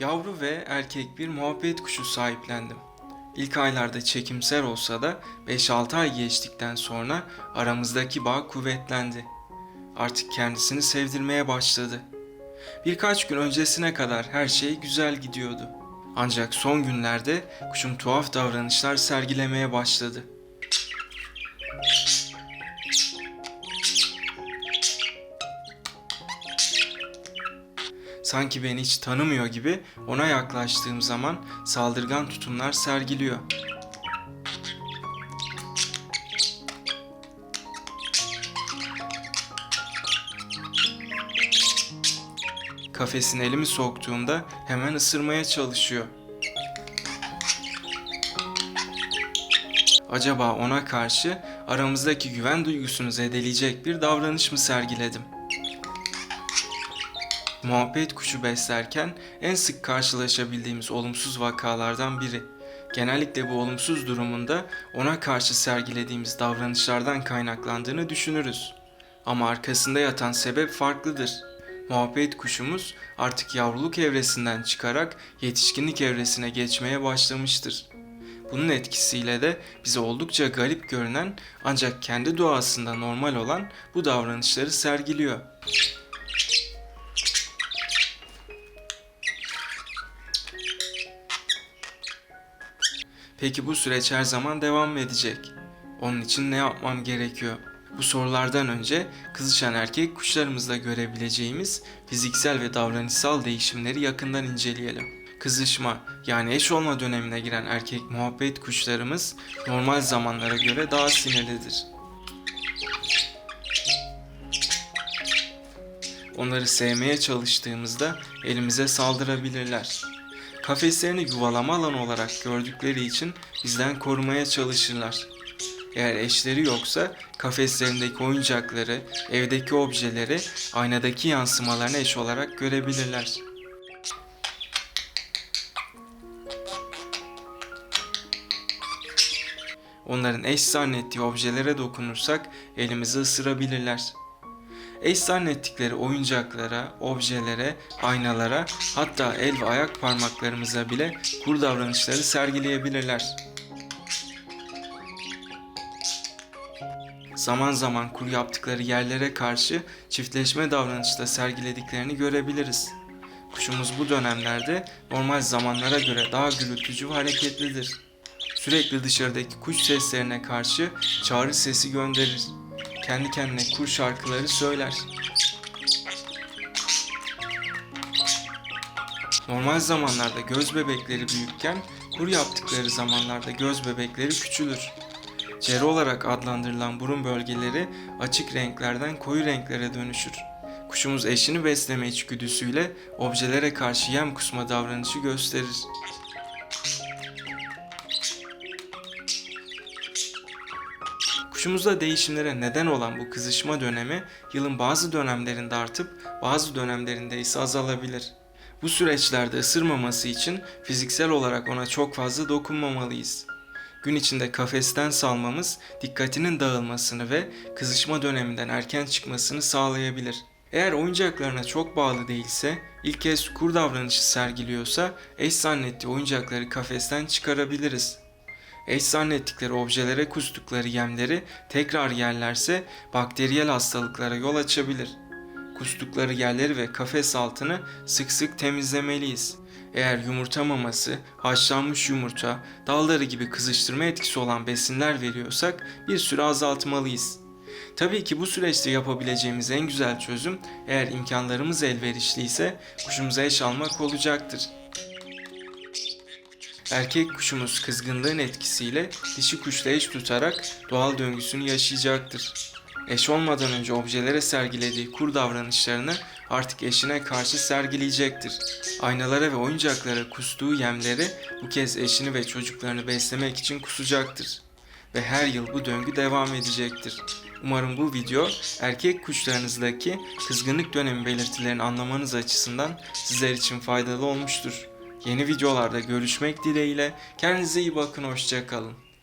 Yavru ve erkek bir muhabbet kuşu sahiplendim. İlk aylarda çekimser olsa da 5-6 ay geçtikten sonra aramızdaki bağ kuvvetlendi. Artık kendisini sevdirmeye başladı. Birkaç gün öncesine kadar her şey güzel gidiyordu. Ancak son günlerde kuşum tuhaf davranışlar sergilemeye başladı. Sanki beni hiç tanımıyor gibi ona yaklaştığım zaman saldırgan tutumlar sergiliyor. Kafesine elimi soktuğumda hemen ısırmaya çalışıyor. Acaba ona karşı aramızdaki güven duygusunu zedeleyecek bir davranış mı sergiledim? Muhabbet kuşu beslerken en sık karşılaşabildiğimiz olumsuz vakalardan biri. Genellikle bu olumsuz durumunda ona karşı sergilediğimiz davranışlardan kaynaklandığını düşünürüz. Ama arkasında yatan sebep farklıdır. Muhabbet kuşumuz artık yavruluk evresinden çıkarak yetişkinlik evresine geçmeye başlamıştır. Bunun etkisiyle de bize oldukça garip görünen ancak kendi doğasında normal olan bu davranışları sergiliyor. Peki bu süreç her zaman devam mı edecek? Onun için ne yapmam gerekiyor? Bu sorulardan önce kızışan erkek kuşlarımızda görebileceğimiz fiziksel ve davranışsal değişimleri yakından inceleyelim. Kızışma yani eş olma dönemine giren erkek muhabbet kuşlarımız normal zamanlara göre daha sinirlidir. Onları sevmeye çalıştığımızda elimize saldırabilirler. Kafeslerini yuvalama alanı olarak gördükleri için bizden korumaya çalışırlar. Eğer eşleri yoksa kafeslerindeki oyuncakları, evdeki objeleri aynadaki yansımalarına eş olarak görebilirler. Onların eş zannettiği objelere dokunursak elimizi ısırabilirler. Eş zannettikleri oyuncaklara, objelere, aynalara hatta el ve ayak parmaklarımıza bile kur davranışları sergileyebilirler. Zaman zaman kur yaptıkları yerlere karşı çiftleşme davranışı da sergilediklerini görebiliriz. Kuşumuz bu dönemlerde normal zamanlara göre daha gürültücü ve hareketlidir. Sürekli dışarıdaki kuş seslerine karşı çağrı sesi gönderir. Kendi kendine kur şarkıları söyler. Normal zamanlarda göz bebekleri büyükken kur yaptıkları zamanlarda göz bebekleri küçülür. Cere olarak adlandırılan burun bölgeleri açık renklerden koyu renklere dönüşür. Kuşumuz eşini besleme içgüdüsüyle objelere karşı yem kusma davranışı gösterir. Kuşumuzda değişimlere neden olan bu kızışma dönemi yılın bazı dönemlerinde artıp bazı dönemlerinde ise azalabilir. Bu süreçlerde ısırmaması için fiziksel olarak ona çok fazla dokunmamalıyız. Gün içinde kafesten salmamız dikkatinin dağılmasını ve kızışma döneminden erken çıkmasını sağlayabilir. Eğer oyuncaklarına çok bağlı değilse, ilk kez kur davranışı sergiliyorsa eş zannettiği oyuncakları kafesten çıkarabiliriz. Eş zannettikleri objelere kustukları yemleri tekrar yerlerse bakteriyel hastalıklara yol açabilir. Kustukları yerleri ve kafes altını sık sık temizlemeliyiz. Eğer yumurta maması, haşlanmış yumurta, dalları gibi kızıştırma etkisi olan besinler veriyorsak bir süre azaltmalıyız. Tabii ki bu süreçte yapabileceğimiz en güzel çözüm eğer imkanlarımız elverişliyse kuşumuza eş almak olacaktır. Erkek kuşumuz kızgınlığın etkisiyle dişi kuşla eş tutarak doğal döngüsünü yaşayacaktır. Eş olmadan önce objelere sergilediği kur davranışlarını artık eşine karşı sergileyecektir. Aynalara ve oyuncaklara kustuğu yemleri bu kez eşini ve çocuklarını beslemek için kusacaktır. Ve her yıl bu döngü devam edecektir. Umarım bu video erkek kuşlarınızdaki kızgınlık dönemi belirtilerini anlamanız açısından sizler için faydalı olmuştur. Yeni videolarda görüşmek dileğiyle kendinize iyi bakın hoşçakalın.